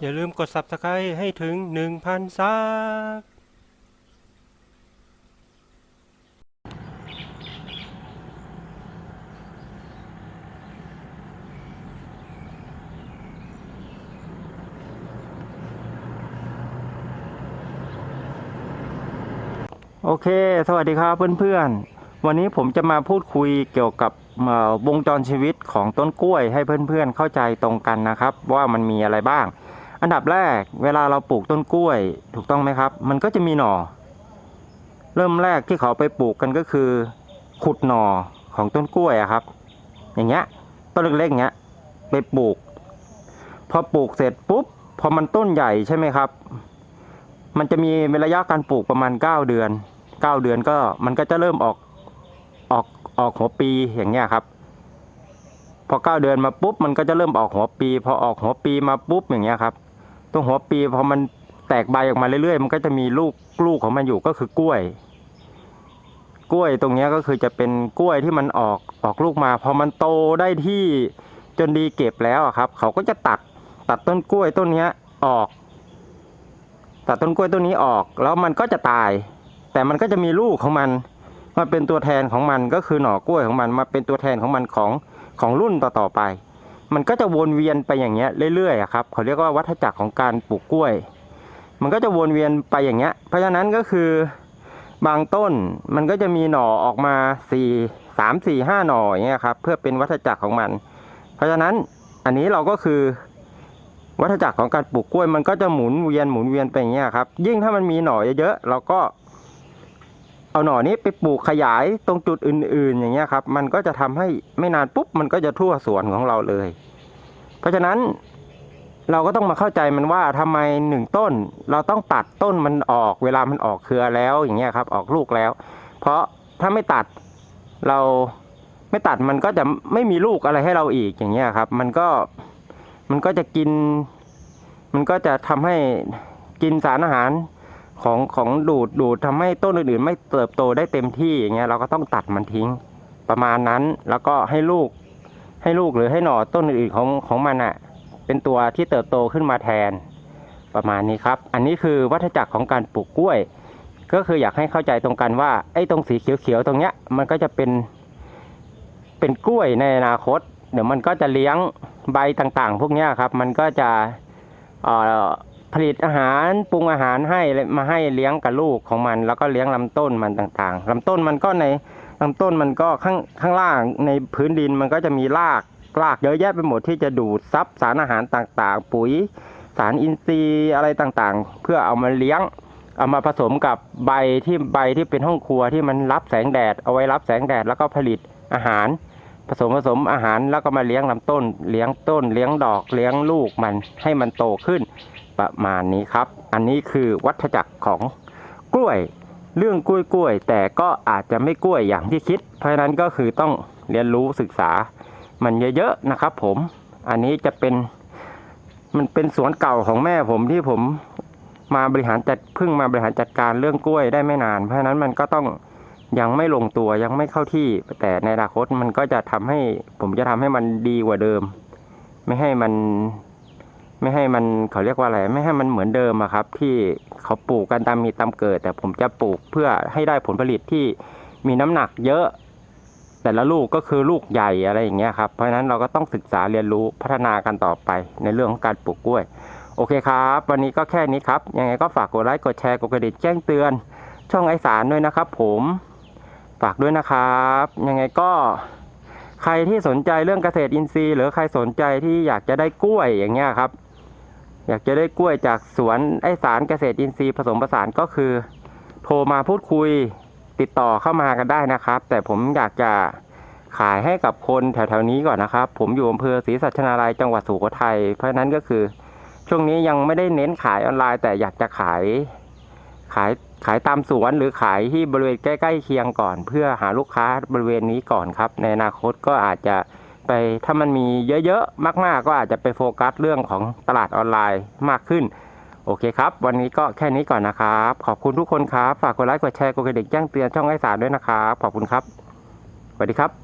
อย่าลืมกด subscribe ให้ถึง 1,000 ซับโอเค สวัสดีครับเพื่อนๆ วันนี้ผมจะมาพูดคุยเกี่ยวกับ วงจรชีวิตของต้นกล้วยให้เพื่อนๆเข้าใจตรงกันนะครับ ว่ามันมีอะไรบ้าง อันดับแรกเวลาเราปลูกต้นกล้วยถูกต้องไหมครับ มันก็จะมีหน่อ เริ่มแรกที่เขาไปปลูกกันก็คือ ขุดหน่อของต้นกล้วยครับ อย่างเงี้ยต้นเล็กๆอย่างเงี้ยไปปลูก พอปลูกเสร็จปุ๊บพอมันต้นใหญ่ใช่ไหมครับ มันจะมีระยะการปลูกประมาณ 9 เดือน 9 เดือนก็มันก็จะเริ่มออกออก ออกหัวปีอย่างเงี้ยครับ พอ9เดือนมาปุ๊บมันก็จะเริ่มออกหัวปี พอออกหัวปีมาปุ๊บอย่างเงี้ยครับตรงหัวปีพอมันแตกใบออกมาเรื่อยๆ มันก็จะมีลูกลูกของมันอยู่ก็คือกล้วย กล้วยตรงเนี้ยก็คือจะเป็นกล้วยที่มันออกออกลูกมา พอมันโตได้ที่จนดีเก็บแล้วครับ เขาก็จะตัดตัดต้นกล้วยต้นเนี้ยออก ตัดต้นกล้วยต้นนี้ออก แล้วมันก็จะตาย แต่มันก็จะมีลูกของมัน มาเป็นตัวแทนของมันก็คือหน่อกล้วยของมันมาเป็นตัวแทนของมันของของรุ่นต่อๆไป มันก็จะวนเวียนไปอย่างเงี้ยเรื่อยๆครับเขาเรียกว่าวัฏจักรของการปลูกกล้วย มันก็จะวนเวียนไปอย่างเงี้ย เพราะฉะนั้นก็คือบางต้นมันก็จะมีหน่อออกมาสี่สามสี่ห้าหน่ออย่างเงี้ยครับเพื่อเป็นวัฏจักรของมัน เพราะฉะนั้นอันนี้เราก็คือ วัฏจักรของการปลูกกล้วย มันก็จะหมุนเวียนหมุนเวียนไปอย่างเงี้ยครับยิ่งถ้ามันมีหน่อเยอะๆเราก็ เอาหน่อนี้ไปปลูกขยายตรงจุดอื่น ๆ อย่างเงี้ยครับ มันก็จะทำให้ไม่นานปุ๊บ มันก็จะทั่วสวนของเราเลย เพราะฉะนั้นเราก็ต้องมาเข้าใจมันว่าทำไมหนึ่งต้น เราต้องตัดต้นมันออกเวลามันออกเครือแล้วอย่างเงี้ยครับ ออกลูกแล้ว เพราะถ้าไม่ตัดเราไม่ตัดมันก็จะไม่มีลูกอะไรให้เราอีกอย่างเงี้ยครับ มันก็มันก็จะกิน มันก็จะทำให้กินสารอาหาร ของของดูดดูดทำให้ต้นอื่นๆ ไม่เติบโตได้เต็มที่อย่างเงี้ยเราก็ต้องตัดมันทิ้งประมาณนั้นแล้วก็ให้ลูกให้ลูกหรือให้หน่อต้นอื่นๆของของมันอะ่ะ เป็นตัวที่เติบโตขึ้นมาแทน ประมาณนี้ครับ อันนี้คือวัฏจักรของการปลูกกล้วย ก็คืออยากให้เข้าใจตรงกันว่าไอ้ตรงสีเขียวๆตรงเนี้ยมันก็จะเป็น เป็นกล้วยในอนาคต เดี๋ยวมันก็จะเลี้ยงใบต่างๆ พวกเนี้ยครับ มันก็จะเอ่อ ผลิตอาหารปรุงอาหารให้มาให้เลี้ยงกับลูกของมัน แล้วก็เลี้ยงลำต้นมันต่างๆลำต้นมันก็ในลำต้นมันก็ข้างข้างล่างในพื้นดินมันก็จะมีรากรากเยอะแยะไปหมดที่จะดูดซับสารอาหารต่างๆ ปุ๋ยสารอินทรีย์อะไรต่างๆ เพื่อเอามาเลี้ยงเอามาผสมกับใบที่ใบที่เป็นห้องครัวที่มันรับแสงแดดเอาไว้รับแสงแดดแล้วก็ผลิตอาหาร ผสมผสมอาหารแล้วก็มาเลี้ยงลำต้น เลี้ยงต้น เลี้ยงดอกเลี้ยงลูกมันให้มันโตขึ้น ประมาณนี้ครับ อันนี้คือวัฏจักรของกล้วย เรื่องกล้วยกล้วย แต่ก็อาจจะไม่กล้วยอย่างที่คิด เพราะฉะนั้นก็คือต้องเรียนรู้ศึกษามันเยอะๆนะครับ ผม อันนี้จะเป็นมันเป็นสวนเก่าของแม่ผมที่ผมมาบริหารจัดเพิ่งมาบริหารจัดการเรื่องกล้วยได้ไม่นาน เพราะฉะนั้นมันก็ต้องยังไม่ลงตัวยังไม่เข้าที่ แต่ในอนาคตมันก็จะทำให้ผมจะทำให้มันดีกว่าเดิม ไม่ให้มัน ไม่ให้มันเขาเรียกว่าอะไรไม่ให้มันเหมือนเดิมอะครับ ที่เขาปลูกกันตามมีตามเกิด แต่ผมจะปลูกเพื่อให้ได้ผลผลิตที่มีน้ำหนักเยอะ แต่ละลูกก็คือลูกใหญ่อะไรอย่างเงี้ยครับเพราะฉะนั้นเราก็ต้องศึกษาเรียนรู้พัฒนากันต่อไปในเรื่องของการปลูกกล้วย โอเคครับ วันนี้ก็แค่นี้ครับยังไงก็ฝากกดไลค์กดแชร์กดกระดิ่งแจ้งเตือน ช่องไอสารด้วยนะครับ ผมฝากด้วยนะครับ ยังไงก็ใครที่สนใจเรื่องเกษตรอินทรีย์ หรือใครสนใจที่อยากจะได้กล้วยอย่างเงี้ยครับ อยากจะได้กล้วยจากสวนไอสารเกษตรอินทรีย์ผสมผสานก็คือ โทรมาพูดคุยติดต่อเข้ามากันได้นะครับ แต่ผมอยากจะขายให้กับคนแถวๆนี้ก่อนนะครับ ผมอยู่อำเภอศรีสัชนาลัยจังหวัดสุโขทัยเพราะฉะนั้นก็คือ ช่วงนี้ยังไม่ได้เน้นขายออนไลน์ แต่อยากจะขาย ขายขายตามสวนหรือขายที่บริเวณใกล้ๆเคียงก่อน เพื่อหาลูกค้าบริเวณนี้ก่อนครับ ในอนาคตก็อาจจะ ไปถ้ามันมีเยอะๆ มากๆ ก็อาจจะไปโฟกัสเรื่องของตลาดออนไลน์มากขึ้น โอเคครับ วันนี้ก็แค่นี้ก่อนนะครับ ขอบคุณทุกคนครับ ฝากกดไลค์กดแชร์กดกระดิ่งแจ้งเตือนช่องไอสารด้วยนะครับ ขอบคุณครับสวัสดีครับ